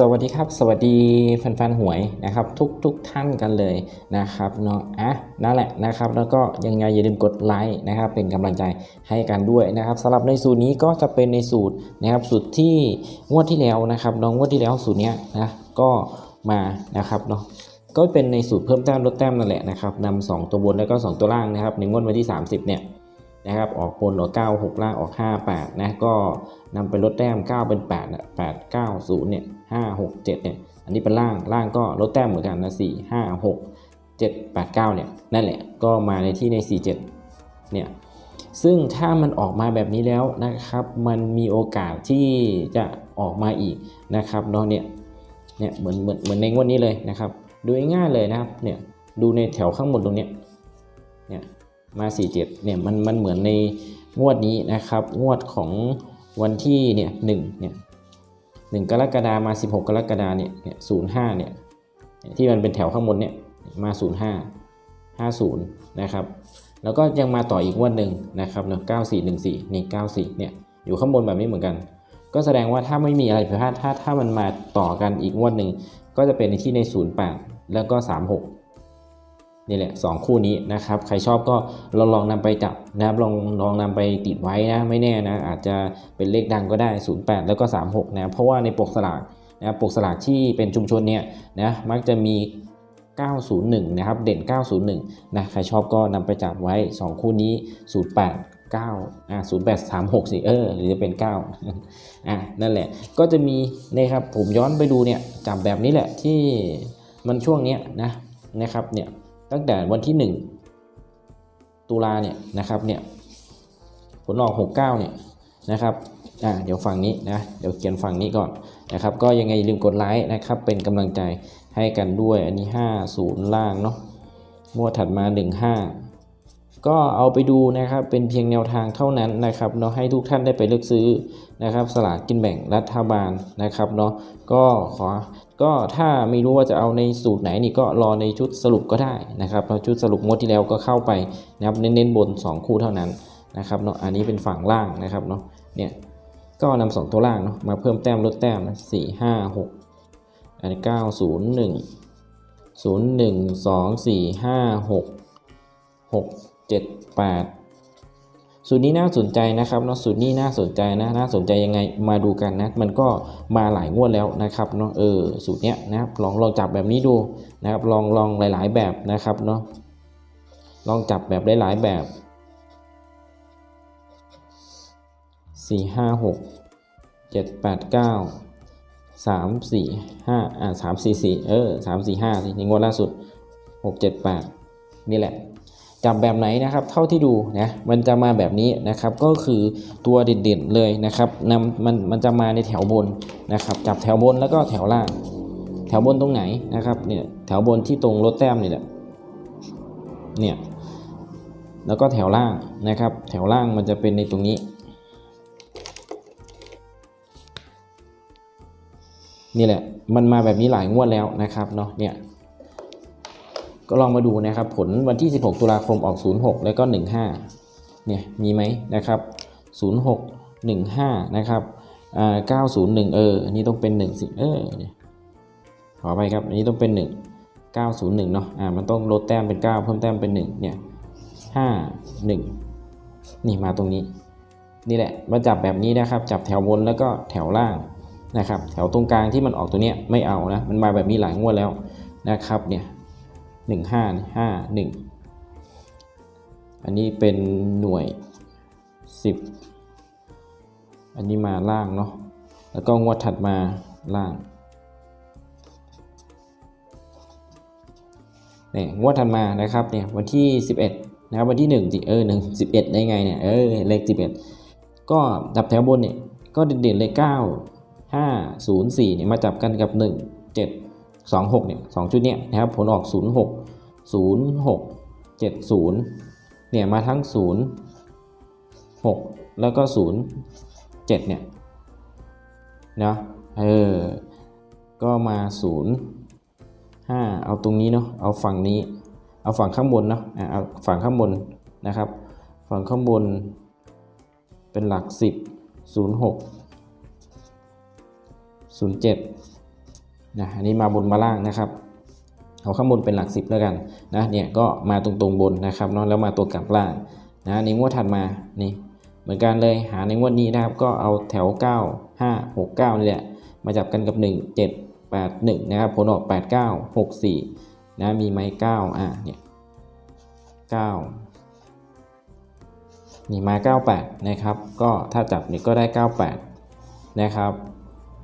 สวัสดีครับ สวัสดีแฟนๆหวยนะครับ ทุกทุกท่านกันเลยนะครับเนาะอะนั่นแหละนะครับ แล้วก็ยังไงอย่าลืมกดไลค์นะครับ เป็นกำลังใจให้กันด้วยนะครับสำหรับในสูตรนี้ก็จะเป็นในสูตรนะครับสูตรที่งวดที่แล้วนะครับน้องงวดที่แล้วสูตรเนี้ยนะก็มานะครับเนาะก็เป็นในสูตรเพิ่มแต้มลดแต้มนั่นแหละนะครับนำสองตัวบนแล้วก็สองตัวล่างนะครับในงวดวันที่ 30เนี่ยนะครับออกบนออก9 6ล่างออก 5 8นะก็นำไปลดแต้ม 9 เป็น8นะ8 9 0เนี่ย 5 6 7เนี่ยอันนี้เป็นล่างล่างก็ลดแต้มเหมือนกันนะ4 5 6 7 8 9เนี่ยนั่นแหละก็มาในที่ใน 4 7เนี่ยซึ่งถ้ามันออกมาแบบนี้แล้วนะครับ มันมีโอกาสที่จะออกมาอีกนะครับเนาะเนี่ยเนี่ยเหมือนเหมือนเหมือนในงวดนี้เลยนะครับดูง่ายเลยนะครับเนี่ยดูในแถวข้างบนตรงเนี้ยเนี่ยมา 47เนี่ยมันมันเหมือนในงวดนี้นะครับ งวดของวันที่เนี่ยหนึ่งเนี่ย หนึ่งกรกฎามา 16 กรกฎาเนี่ยเนี่ยศูนย์ห้าเนี่ยที่มันเป็นแถวข้างบนเนี่ยมา05 50นะครับแล้วก็ยังมาต่ออีกวันหนึ่งนะครับเนาะ9414นี่94เนี่ยอยู่ข้างบนแบบนี้เหมือนกัน ก็แสดงว่าถ้าไม่มีอะไรผิดพลาดถ้าถ้ามันมาต่อกันอีกวันหนึ่งก็จะเป็นในที่ใน 08 แล้วก็ 36 นี่แหละ 2 คู่นี้นะครับ ใครชอบก็ลองลองนำไปจับนะครับลองลองนำไปติดไว้นะไม่แน่นะ อาจจะเป็นเลขดังก็ได้ 08 แล้วก็ 36 นะ เพราะว่าในปกสลากนะปกสลากที่เป็นชุมชนเนี่ยนะมักจะมี 901 นะครับ เด่น 901 นะ ใครชอบก็นำไปจับไว้ 2 คู่นี้ 08 9อ่า08 36สิเออหรือจะเป็น 9อะนั่นแหละก็จะมีนี่ครับผมย้อนไปดูเนี่ยจับแบบนี้แหละที่มันช่วงเนี้ยนะนะครับเนี่ย ตั้งแต่วันที่ 1 ตุลาเนี่ยนะครับเนี่ยผลออก 69เนี่ยนะครับอ่าเดี๋ยวฝั่งนี้นะเดี๋ยวเขียนฝั่งนี้ก่อนนะครับ ก็ยังไงอย่าลืมกดไลค์นะครับ เป็นกำลังใจให้กันด้วยอันนี้ 50 ล่างเนาะงวดถัดมา 15 ก็เอาไปดูนะครับเป็นเพียงแนวทางเท่านั้นนะครับเนาะให้ทุกท่านได้ไปเลือกซื้อนะครับ สลากกินแบ่งรัฐบาลนะครับเนาะก็ขอ ก็ถ้าไม่รู้ว่าจะเอาในสูตรไหนนี่ก็รอในชุดสรุปก็ได้นะครับเพราะชุดสรุปงวดที่แล้วก็เข้าไปนะครับเน้นๆบน 2 คู่เท่านั้นนะครับเนาะอันนี้เป็นฝั่งล่างนะครับเนาะเนี่ยก็นำสองตัวล่างเนาะมาเพิ่มแต้มลดแต้มนะสี่ห้าหกอันเก้าศูนย์หนึ่งศูนย์หนึ่งสองสี่ห้าหกหกเจ็ดแปด สูตรนี้น่าสนใจนะครับเนาะสูตรนี้น่าสนใจนะน่าสนใจยังไงมาดูกันนะ มันก็มาหลายงวดแล้วนะครับเนาะเออสูตรเนี้ยนะครับลองลองจับแบบนี้ดูนะครับลองลองหลาย ๆ แบบนะครับเนาะลองจับแบบหลายๆแบบสี่ห้าหกเจ็ดแปดเก้าสามสี่ห้าอ่าสามสี่สี่เออสามสี่ห้าสิในงวดล่าสุดหกเจ็ดแปดนี่แหละ จับแบบไหนนะครับ เท่าที่ดูนะมันจะมาแบบนี้นะครับ ก็คือตัวเด่นๆเลยนะครับนำมันมันจะมาในแถวบนนะครับ จับแถวบนแล้วก็แถวล่าง แถวบนตรงไหนนะครับเนี่ยแถวบนที่ตรงรถแต้มนี่แหละเนี่ยแล้วก็แถวล่างนะครับ แถวล่างมันจะเป็นในตรงนี้ นี่แหละ มันมาแบบนี้หลายงวดแล้วนะครับเนาะเนี่ย ก็ลองมาดูนะครับผลวันที่ 16 ตุลาคมออก 06 แล้วก็ 15 เนี่ยมีไหมนะครับ 06 15 นะครับอ่า901 เออ อันนี้ต้องเป็น1สิเออขอไปครับ อันนี้ต้องเป็น 1 901 เนาะอ่า มันต้องลดแต้มเป็น 9 เพิ่มแต้มเป็น 1 เนี่ย 5 1 นี่มาตรงนี้ นี่แหละ มาจับแบบนี้นะครับ จับแถวบนแล้วก็แถวล่างนะครับ แถวตรงกลางที่มันออกตัวเนี้ยไม่เอานะ มันมาแบบนี้หลายงวดแล้วนะครับ เนี่ย หนึ่งห้าห้าหนึ่งอันนี้เป็นหน่วยสิบอันนี้มาล่างเนาะ แล้วก็งวดถัดมาล่างเนี่ยงวดถัดมานะครับเนี่ยวันที่ 11 นะครับวันที่1จิเออหนึ่งสิบเอ็ดได้ไงเนี่ยเออเลข 11 ก็จับแถวบนเนี่ยก็เด่นๆเลย 9 5 0 4เนี่ยมาจับกันกับ 1 7 2 6เนี่ยสองชุดเนี้ยนะครับผลออก 0 6 0 6 7 0เนี่ยมาทั้ง 0 6 แล้วก็ 0 7เนี่ยเนาะเออก็มา 0 5 เอาตรงนี้เนาะเอาฝั่งนี้เอาฝั่งข้างบนเนาะอะเอาฝั่งข้างบนนะครับ ฝั่งข้างบนเป็นหลัก 10 0 6 0 7 นะอันนี้มาบนมาล่างนะครับเอาข้างบนเป็นหลักสิบแล้วกันนะเนี่ยก็มาตรงๆบนนะครับเนาะแล้วมาตัวกลับล่างนะในงวดถัดมานี่เหมือนกันเลยหาในงวดนี้นะครับก็เอาแถว 9 5 6 9นี่แหละมาจับกันกับ 1 7 8 1นะครับผลออก 8 9 6 4นะมีไหม9อะเนี่ย9นี่มา 98นะครับก็ถ้าจับนี่ก็ได้ 98นะครับ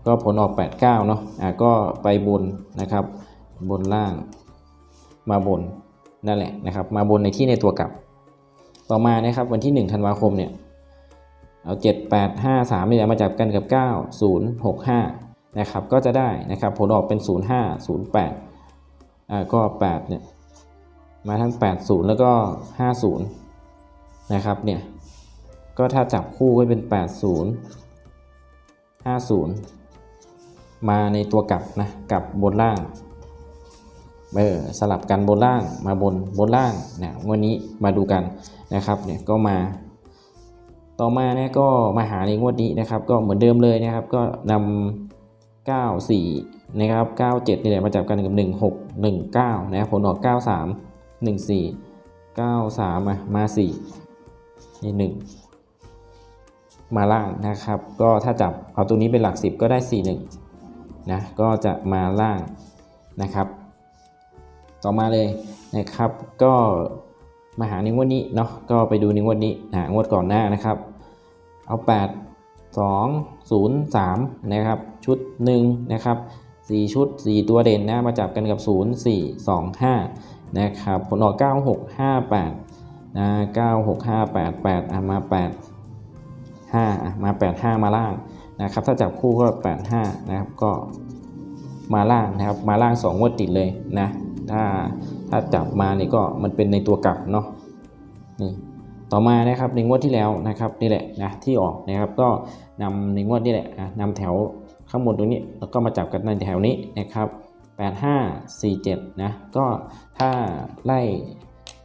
ก็ผลออก 89 เนาะอะก็ไปบนนะครับ บนล่างมาบนนั่นแหละนะครับ มาบนในที่ในตัวกลับ ต่อมานะครับวันที่ 1 ธันวาคมเนี่ยเอา 7 8 5 3นี่แหละมาจับกันกับ 9 0 6 5นะครับก็จะได้นะครับผลออกเป็น 0 5 0 8อ่าก็8เนี่ยมาทั้ง 80 แล้วก็ 50 นะครับเนี่ยก็ถ้าจับคู่ก็เป็น 80 50 มาในตัวกลับนะกลับบนล่างเออสลับกันบนล่างมาบนบนล่างนะวันนี้มาดูกันนะครับเนี่ยก็มา ต่อมาเนี่ยก็มาหาในงวดนี้นะครับ ก็เหมือนเดิมเลยนะครับ ก็นำ94 นะครับ 97 นี่แหละมาจับกันกับ 16 19 นะครับผลออก 93 14 93มามา 4 นี่หนึ่งมาล่างนะครับ ก็ถ้าจับเอาตัวนี้เป็นหลัก 10 ก็ได้ 4 1 นะก็จะมาล่างนะครับ ต่อมาเลยนะครับ ก็มาหาในงวดนี้เนาะก็ไปดูในงวดนี้หางวดก่อนหน้านะครับ เอา 8 2 0 3นะครับชุด1นะครับ4 ชุด 4 ตัวเด่นนะมาจับกันกับ 0 4 2 5นะครับผลออก 9 6 5 8นะเก้าหกห้าแปดแปดอะมาแปดห้าอะมาแปดห้ามาล่าง นะครับถ้าจับคู่ก็แปดห้านะครับก็มาล่างนะครับมาล่างสองวดติดเลยนะถ้าถ้าจับมานี่ก็มันเป็นในตัวกลับเนาะนี่ต่อมานะครับในงวดที่แล้วนะครับนี่แหละนะที่ออกนะครับก็นำในงวดนี่แหละอะนำแถวข้างบนตรงนี้แล้วก็มาจับกันในแถวนี้นะครับ 85 47 นะก็ถ้าไล่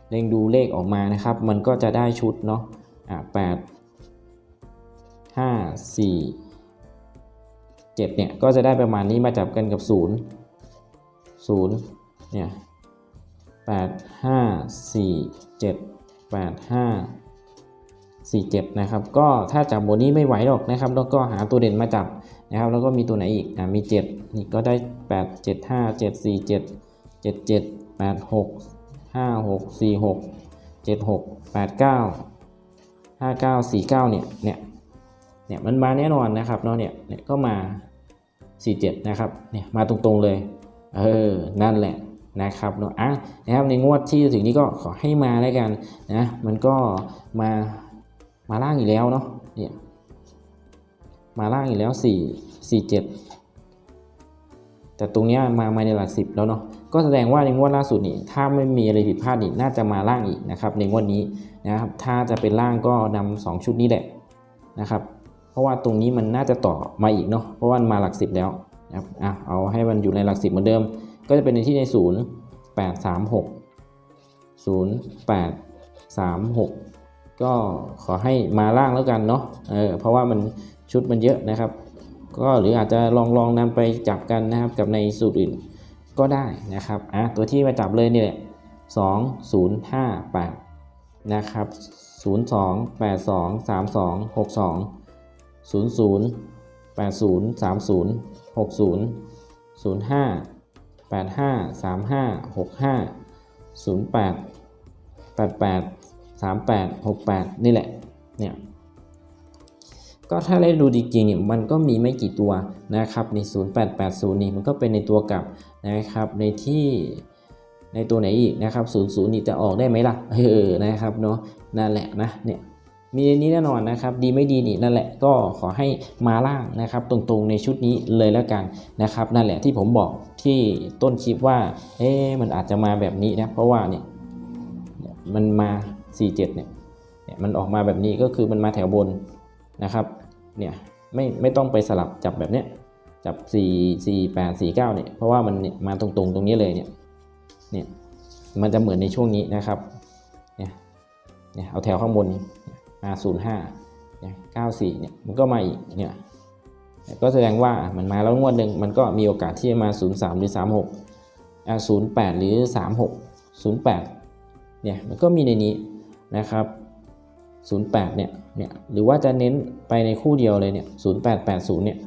เล็งดูเลขออกมานะครับ มันก็จะได้ชุดเนาะอ่า8 5 4 7เนี่ยก็จะได้ประมาณนี้มาจับกันกับ 0 0เนี่ย8 5 4 7 8 5 4 7นะครับก็ถ้าจับบนนี้ไม่ไหวหรอกนะครับ แล้วก็หาตัวเด่นมาจับนะครับ แล้วก็มีตัวไหนอีกอ่ามี 7 นี่ก็ได้ 8 7 5 7 4 7 7 7 8 6 5 6 4 6 7 6 8 9 5 9 4 9เนี่ยเนี่ยเนี่ยมันมาแน่นอนนะครับเนาะเนี่ยเนี่ยก็มา 47นะครับเนี่ยมาตรงๆเลยเออนั่นแหละนะครับเนาะอะนะครับในงวดที่ถึงนี้ก็ขอให้มาแล้วกันนะมันก็มามาล่างอีกแล้วเนาะเนี่ยมาล่างอีกแล้ว 4 4 7 แต่ตรงเนี้ยมามาในหลักสิบแล้วเนาะก็แสดงว่าในงวดล่าสุดนี่ถ้าไม่มีอะไรผิดพลาดนี่น่าจะมาล่างอีกนะครับในงวดนี้นะครับถ้าจะเป็นล่างก็นำสองชุดนี้แหละนะครับ เพราะว่าตรงนี้มันน่าจะต่อมาอีกเนาะเพราะว่ามาหลักสิบแล้วนะครับอะเอาให้มันอยู่ในหลักสิบเหมือนเดิม ก็จะเป็นในที่ในศูนย์แปดสามหกศูนย์แปดสามหกก็ขอให้มาล่างแล้วกันเนาะเออเพราะว่ามันชุดมันเยอะนะครับ ก็หรืออาจจะลองลองนำไปจับกันนะครับกับในสูตรอื่นก็ได้นะครับอะตัวที่มาจับเลยนี่แหละสองศูนย์ห้าแปดนะครับศู นย์สองแปดสองสามสองหกสองศูนย์ศูนย์แปดศูนย์สามศูนย์หกศูนย์ศูนย์ห้าแปดห้าสามห้าหกห้าศูนย์แปดแปดแปดสามแปดหกแปดนี่แหละ เนี่ย ก็ถ้าได้ดูจริงๆเนี่ยมันก็มีไม่กี่ตัวนะครับใน 0880 นี่มันก็เป็นในตัวกลับนะครับในที่ในตัวไหนอีกนะครับ 00 นี่จะออกได้ไหมล่ะ เออ นะครับเนาะ นั่นแหละนะ เนี่ย มีในนี้แน่นอนนะครับ ดีไม่ดีนี่นั่นแหละก็ขอให้มาล่างนะครับ ตรงๆในชุดนี้เลยแล้วกันนะครับ นั่นแหละที่ผมบอกที่ต้นคลิปว่า เอ๊มันอาจจะมาแบบนี้นะ เพราะว่าเนี่ยมันมา 47เนี่ยเนี่ยมันออกมาแบบนี้ก็คือมันมาแถวบนนะครับเนี่ยไม่ไม่ต้องไปสลับจับแบบเนี้ยจับ 4 4 8 4 9เนี่ยเพราะว่ามันเนี่ยมาตรงๆ ตรงนี้เลยเนี่ยเนี่ยมันจะเหมือนในช่วงนี้นะครับเนี่ยเนี่ยเอาแถวข้างบน มา05เนี่ย94เนี่ยมันก็มาอีกเนี่ยก็แสดงว่ามันมาแล้วงวดหนึ่งมันก็มีโอกาสที่จะมา 03 หรือ 36อ่า08 หรือ 36 08เนี่ยมันก็มีในนี้นะครับ 08เนี่ยเนี่ยหรือว่าจะเน้นไปในคู่เดียวเลยเนี่ย0880เนี่ย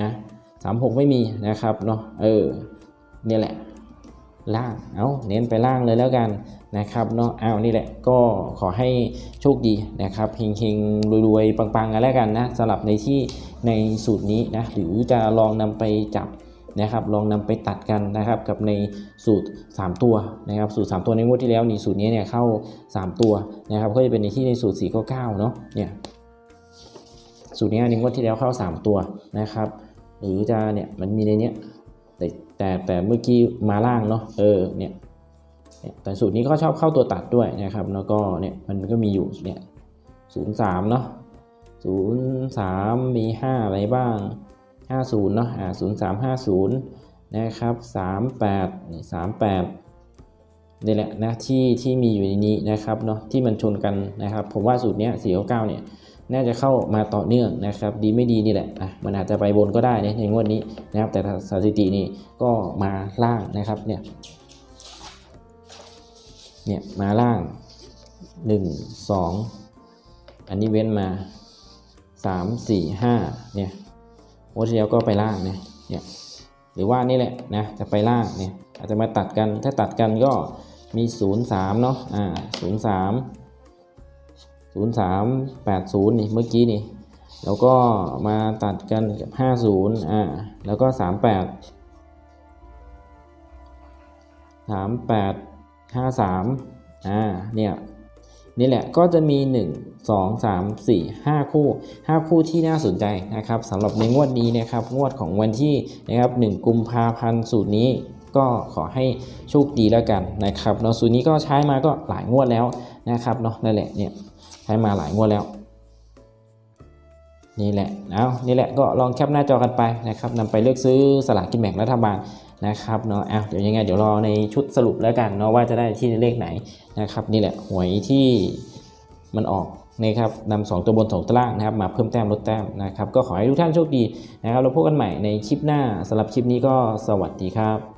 นะ36 ไม่มีนะครับเนาะเออเนี่ยแหละล่างเอาเน้นไปล่างเลยแล้วกัน นะครับเนาะเอานี่แหละก็ขอให้โชคดีนะครับเฮงๆรวยๆ ปังๆกันแล้วกันนะสำหรับในที่ในสูตรนี้นะหรือจะลองนำไปจับนะครับลองนำไปตัดกันนะครับกับในสูตร 3 ตัวนะครับสูตร 3 ตัวในงวดที่แล้วนี่สูตรนี้เนี่ยเข้า 3 ตัวนะครับก็จะเป็นในที่ในสูตร4 9 9เนาะเนี่ยสูตรนี้ในงวดที่แล้วเข้า 3 ตัวนะครับหรือจะเนี่ยมันมีในเนี้ยแต่แต่แต่เมื่อกี้มาล่างเนาะเออเนี่ย แต่สูตรนี้ก็ชอบเข้าตัวตัดด้วยนะครับ แล้วก็เนี่ยมันก็มีอยู่เนี่ยศูนย์สามเนาะศูนย์สามมีห้าอะไรบ้างห้าศูนย์เนาะอ่าศูนย์สามห้าศูนย์นะครับสามแปดสามแปดนี่แหละนะที่ที่มีอยู่ในนี้นะครับเนาะที่มันชนกันนะครับ ผมว่าสูตรเนี้ยสี่เก้าเนี่ยน่าจะเข้ามาต่อเนื่องนะครับ ดีไม่ดีนี่แหละอะมันอาจจะไปบนก็ได้ในงวดนี้นะครับ แต่สถิตินี่ก็มาล่างนะครับเนี่ย เนี่ยมาล่าง 1 2 อันนี้เว้นมา 3 4 5เนี่ยงวดที่แล้วก็ไปล่างเนี่ยเนี่ยหรือว่านี่แหละนะจะไปล่างเนี่ยอาจจะมาตัดกันถ้าตัดกันก็มี 0 3เนาะอ่า0 3 0 3 8 0นี่เมื่อกี้นี่แล้วก็มาตัดกันกับ 50อ่าแล้วก็ 38 38 53อ่าเนี่ยนี่แหละก็จะมี 1 2 3 4 5 คู่ 5 คู่ที่น่าสนใจนะครับสำหรับในงวดนี้นะครับงวดของวันที่นะครับ1กุมภาพันธ์สูตรนี้ก็ขอให้โชคดีแล้วกันนะครับเนาะสูตรนี้ก็ใช้มาก็หลายงวดแล้วนะครับเนาะนั่นแหละเนี่ยใช้มาหลายงวดแล้ว นี่แหละเอานี่แหละก็ลองแคปหน้าจอกันไปนะครับนำไปเลือกซื้อสลากกินแบ่งรัฐบาล นะครับเนาะเอาเดี๋ยวยังไงเดี๋ยวรอในชุดสรุปแล้วกันเนาะว่าจะได้ที่เลขไหนนะครับนี่แหละหวยที่มันออกนะครับนำสองตัวบนสองตัวล่างนะครับมาเพิ่มแต้มลดแต้มนะครับก็ขอให้ทุกท่านโชคดีนะครับเราพบกันใหม่ในคลิปหน้าสำหรับคลิปนี้ก็สวัสดีครับ